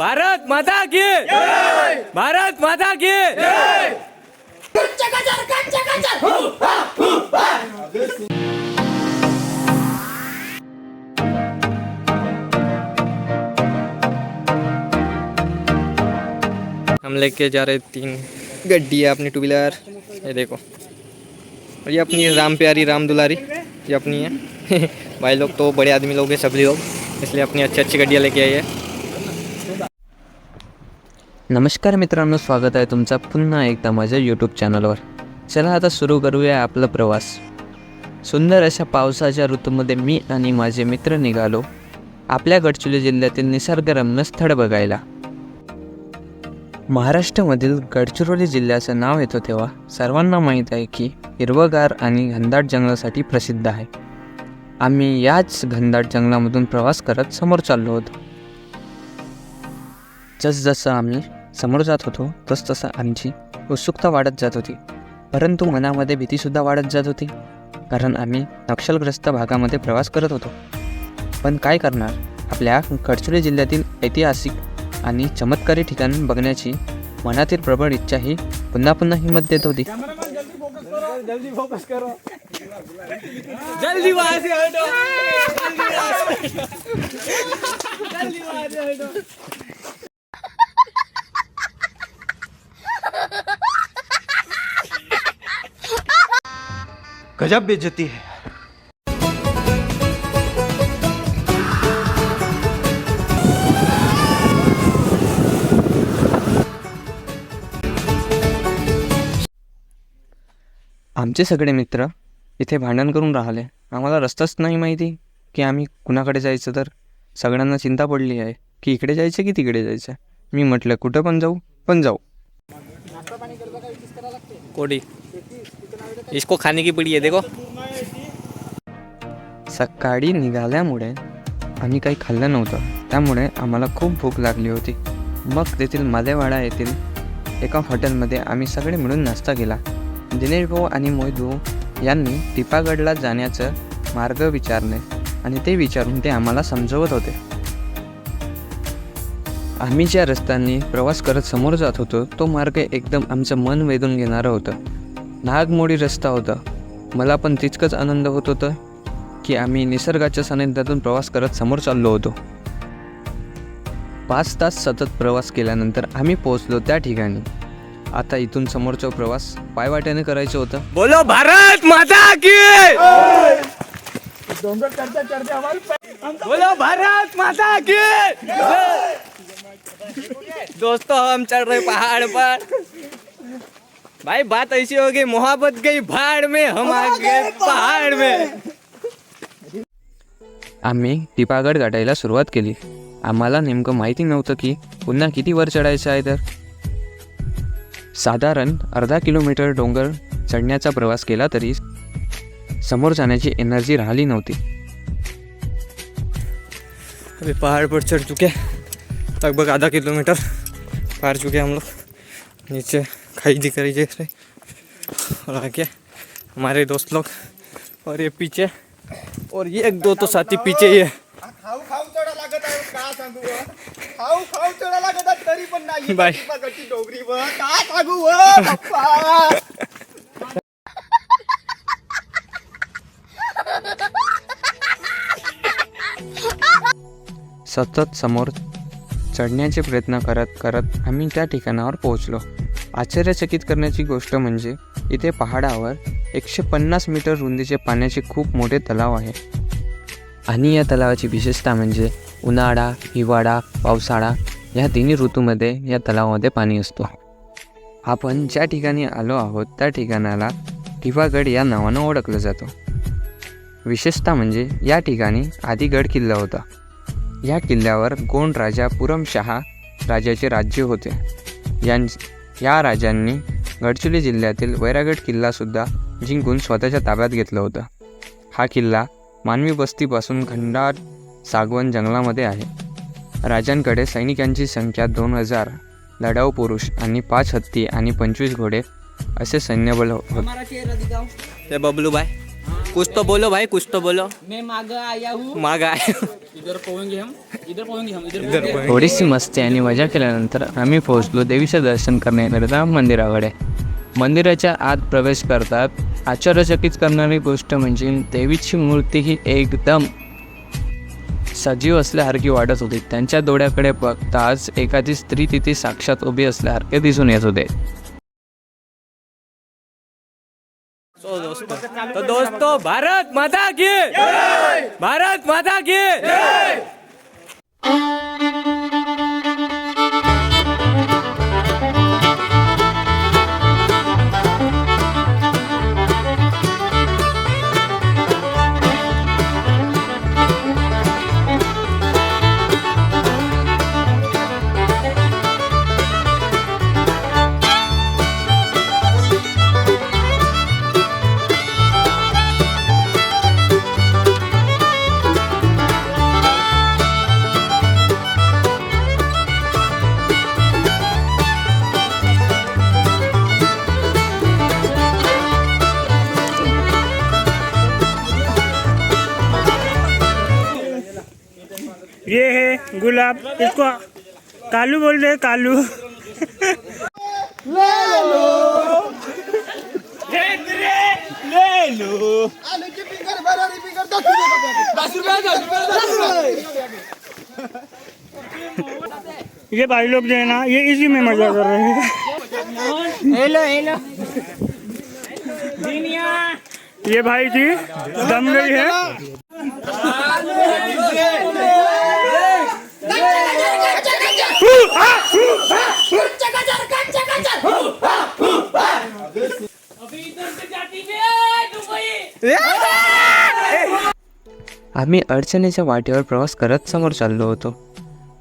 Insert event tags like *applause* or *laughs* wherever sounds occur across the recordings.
भारत माता की भारत माता की हम लेके जा रहे तीन गड्डी है अपनी टू व्हीलर ये देखो। और ये अपनी राम प्यारी राम दुलारी। ये अपनी है। *laughs* भाई लोग तो बड़े आदमी लोग हैं सभी लोग। इसलिए अपनी अच्छी अच्छी गड्डियाँ लेके आई है। नमस्कार मित्रांनो स्वागत आहे तुमचा पुन्हा एकदा माझ्या यूट्यूब चॅनलवर चला आता सुरू करूया आपला प्रवास. सुंदर अशा पावसाच्या ऋतूमध्ये मी आणि माझे मित्र निघालो. आपल्या गडचिरोली जिल्ह्यातील निसर्गरम्य स्थळ बघायला. महाराष्ट्रामधील गडचिरोली जिल्ह्याचं नाव येतं तेव्हा सर्वांना माहीत आहे की हिरवगार आणि घनदाट जंगलासाठी प्रसिद्ध आहे. आम्ही याच घनदाट जंगलामधून प्रवास करत समोर चाललो होतो. जसजसं आम्ही समोर जात होतो तसतसं आमची उत्सुकता वाढत जात होती परंतु मनामध्ये भीतीसुद्धा वाढत जात होती कारण आम्ही नक्षलग्रस्त भागामध्ये प्रवास करत होतो पण काय करणार आपल्या गडचिरोली जिल्ह्यातील ऐतिहासिक आणि चमत्कारी ठिकाण बघण्याची मनातील प्रबळ इच्छा ही पुन्हा पुन्हा हिंमत देत होती गजब बेइज्जती है। आमचे सगळे मित्र इथे भांडण करून राहिले. आम्हाला रस्ताच नाही माहिती की आम्ही कुणाकडे जायचं तर. सगळ्यांना चिंता पडली आहे की इकडे जायचं की तिकडे जायचं. मी म्हटलं कुठं पण जाऊ पण जाऊ. कोडी. इसको खाने की पड़ी आहे देखो। सकाळी निघाल्यामुळे आम्ही काही खाल्लं नव्हतं. त्यामुळे आम्हाला खूप भूक लागली होती. मग तेथील मालेवाडा येथील एका हॉटेलमध्ये आम्ही सगळे मिळून नाश्ता केला. दिनेश भाऊ आणि मोहित भाऊ यांनी टिपागडला जाण्याचं मार्ग विचारले आणि ते विचारून ते आम्हाला समजवत होते. आम्ही ज्या रस्त्यांनी प्रवास करत समोर जात होतो तो मार्ग एकदम आमचं मन वेधून घेणारं होतं. नागमोडी रस्ता होता. मला पण तितकंच आनंद होत होतं की आम्ही निसर्गाच्या सानिध्यातून प्रवास करत समोर चाललो होतो. पाच तास सतत प्रवास केल्यानंतर आम्ही पोहोचलो त्या ठिकाणी. आता इथून समोरचा प्रवास पायवाट्याने करायचं होतं. बोलो भारत माता की! बोलो भारत माता की! दोस्तों हम चढ़ रहे पहाड़ पर। भाई बात ऐसी हो गई मोहब्बत गई भाड़ में हम आ गए पहाड़ में। आम्ही टिपागड गाठायला सुरुवात केली. आम्हाला नेमकं माहिती नव्हतं की पुन्हा किती वर चढायचं आहे तर. साधारण अर्धा किलोमीटर डोंगर चढण्याचा प्रवास केला तरी समोर जाण्याची एनर्जी राहिली नव्हती. अभी पहाड़ पर चढ़ चुके लगभग आधा किलोमीटर पार चुके हम लोग। नीचे खाई दिख रही है इसमें और आगे हमारे दोस्त लोग और ये पीछे और ये एक दो तो साथी पीछे ही है। खाऊ खाऊ चढा लागत आहे काय सांगू व? खाऊ खाऊ चढा लागत आहे तरी पण नाही. बाय. गट्टी डोगरी व. काय सांगू व बाप्पा सतत समोर चढण्याचे प्रयत्न करत करत आम्ही त्या ठिकाणावर पोहोचलो. आश्चर्यचकित करण्याची गोष्ट म्हणजे इथे पहाडावर एकशे पन्नास मीटर रुंदीचे पाण्याचे खूप मोठे तलाव आहे. आणि या तलावाची विशेषता म्हणजे उन्हाळा हिवाळा पावसाळा या तिन्ही ऋतूमध्ये या तलावामध्ये पाणी असतो. आपण ज्या ठिकाणी आलो आहोत त्या ठिकाणाला टिवागड या नावानं ओळखलं जातं. विशेषतः म्हणजे या ठिकाणी आदिगड किल्ला होता. या किल्ल्यावर गोंड राजा पुरमशहा राजाचे राज्य होते. यां या राजांनी गडचिरोली जिल्ह्यातील वैरागड किल्लासुद्धा जिंकून स्वतःच्या ताब्यात घेतलं होतं. हा किल्ला मानवी वस्तीपासून खंडार सागवन जंगलामध्ये आहे. राजांकडे सैनिकांची संख्या दोन हजार लढाऊ पुरुष आणि पाच हत्ती आणि पंचवीस घोडे असे सैन्यबळ होते. ते बबलू बाय कुछ तो बोलो भाई कुछ तो बोलो। मैं मांगा आया हूँ। माग आए इधर पवेंगे हम इधर पवेंगे हम इधर थोडीशी मस्ती आणि मजा केल्यानंतर आम्ही पोहोचलो देवीचं दर्शन करण्याकरिता मंदिराकडे. मंदिराच्या आत प्रवेश करतात. आश्चर्यचकित करणारी गोष्ट म्हणजे देवीची मूर्ती ही एकदम सजीव असल्यासारखी वाटत होती. त्यांच्या डोळ्याकडे बघताच एखादी स्त्री तिथे साक्षात उभी असल्यासारखे दिसून येत होते. तो दोस्तों तो दोस्तों भारत माता की भारत माता की ये है गुलाब इसको कालू बोल रहे कालू। दस रुपये दस रुपये ये भाई लोग जो है ना ये इसी में मज़ा कर रहे हैं। Hello hello. ये भाई जी दम गई है। आम्ही अडचणीच्या वाटेवर प्रवास करत समोर चाललो होतो.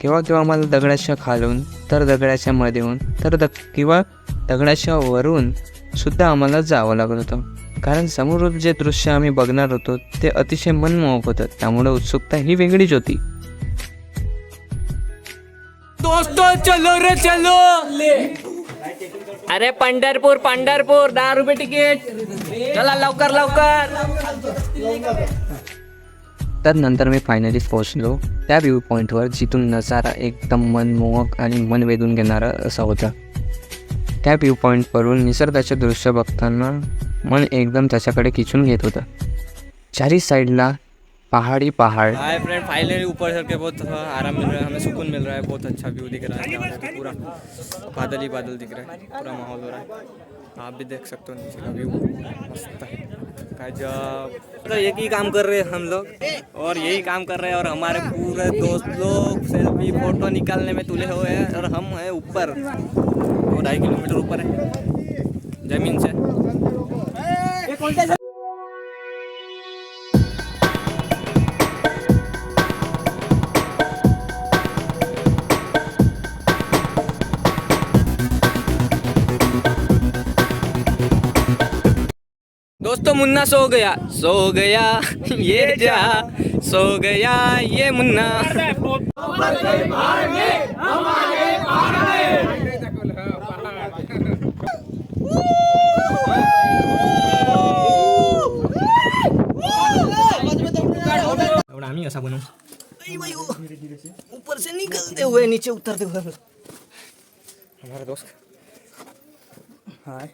केव्हा केव्हा मला दगडाच्या खालून तर दगडाच्या मधून तर द किंवा दगडाच्या वरून सुद्धा आम्हाला जावं लागत होतं. कारण समोर जे दृश्य आम्ही बघणार होतो ते अतिशय मनमोहक होतं. त्यामुळे उत्सुकता ही वेगळीच होती. दोस्तों चलो रे चलो. अरे पंढरपूर पंढरपूर दहा रुपये तिकीट चला लवकर लवकर. तर नंतर मी फायनली पोहोचलो. त्या व्ह्यू पॉईंटवर जिथून नजारा एकदम मनमोहक आणि मन वेधून घेणारा असा होता. त्या व्ह्यू पॉईंटवरून निसर्गाचे दृश्य बघताना मन एकदम त्याच्याकडे खिचून घेत होतं. चारी साईडला पहाडी पहाड। हाय फ्रेंड फाइनली ऊपर चढ़ के बहुत आराम मिल रहा है, हमें सुकून मिल रहा है, बहुत अच्छा व्यू दिख रहा है। पूरा बादल ही बादल दिख रहा है, पूरा माहौल हो रहा है। आप भी देख सकते हो नीचे का व्यू मस्त है। तो एक ही काम कर रहे हैं हम लोग, और यही काम कर रहे हैं, और हमारे पूरे दोस्त लोग सेल्फी फ़ोटो निकालने में तुले हुए हैं, और हम हैं ऊपर। दो ढाई किलोमीटर ऊपर है, ज़मीन से। दोस्तों मुन्ना सो गया सो गया ये जा सो गया ये मुन्ना आम्ही असा बनवू ऊपर से निकलते हुए नीचे उतरते हुए हमारा दोस्त हाय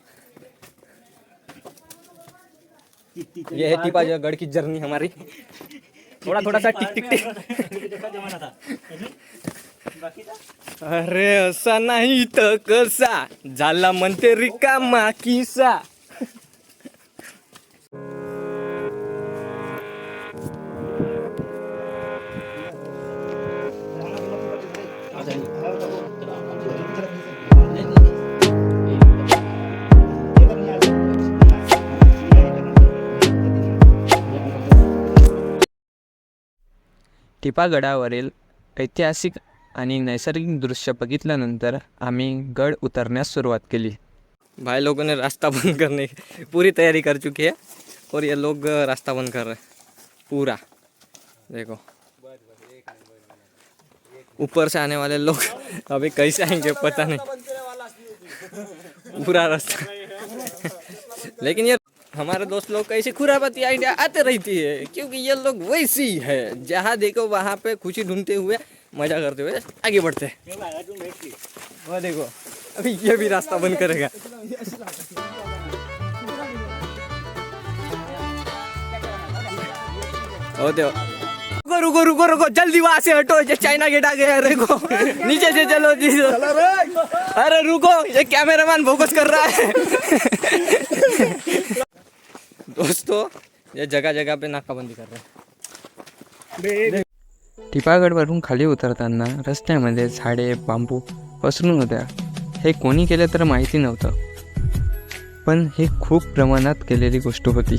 ये है टिपा गढ़ की जर्नी हमारी थोड़ा थोड़ा सा टिक टिक टिक अरे असा नाही तर कसा झाला म्हणते रिकामा किसा टिपागडावरील ऐतिहासिक आणि नैसर्गिक दृश्य बघितल्यानंतर आम्ही गड उतरण्यास सुरुवात केली. भाई लोगों ने रास्ता बंद करने की पूरी तैयारी कर चुकी है और ये लोग रास्ता बंद कर रहे हैं. पूरा. देखो. ऊपर से आने वाले लोग *laughs* अभी कैसे आएंगे पता नहीं. पूरा रास्ता. *laughs* लेकिन ये हमारे दोस्त लोग का ऐसी खुराबाती आइडिया आते रहती है क्योंकि ये लोग वैसी है। जहाँ देखो वहाँ पे खुशी ढूंढते हुए मज़ा करते हुए आगे बढ़ते हैं। वो देखो अभी ये भी रास्ता बंद करेगा। देखो रुको रुको रुको रुको जल्दी वहाँ से हटो ये चाइना गेट आ गया देखो नीचे से चलो जी अरे रुको ये कैमरामैन फोकस कर रहा है। दोस्तों ये जगह जगह पे नाकाबंदी कर रहे हैं। टिपागडवरून खाली उतरताना रस्त्यामध्ये झाडे बांबू पसरून होत्या. हे कोणी केलं तर माहिती नव्हतं. पण हे खूप प्रमाणात केलेली गोष्ट होती.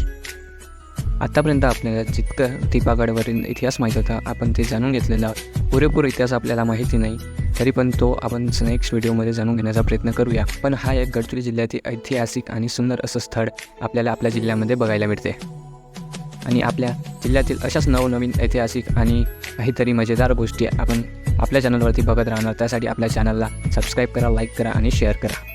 आतापर्यंत आपल्याला जितकं टिपागडवरील इतिहास माहीत होता आपण ते जाणून घेतलेला आहोत. पुरेपूर इतिहास आपल्याला माहिती नाही. तरी पण तो आपण नेक्स्ट व्हिडिओमध्ये जाणून घेण्याचा प्रयत्न करूया. पण हा एक गडचिरोली जिल्ह्यातील ऐतिहासिक आणि सुंदर असं स्थळ आपल्याला आपल्या जिल्ह्यामध्ये बघायला मिळते. आणि आपल्या जिल्ह्यातील अशाच नवनवीन ऐतिहासिक आणि काहीतरी मजेदार गोष्टी आपण आपल्या चॅनलवरती बघत राहणार. त्यासाठी आपल्या चॅनलला सबस्क्राईब करा लाईक करा आणि शेअर करा.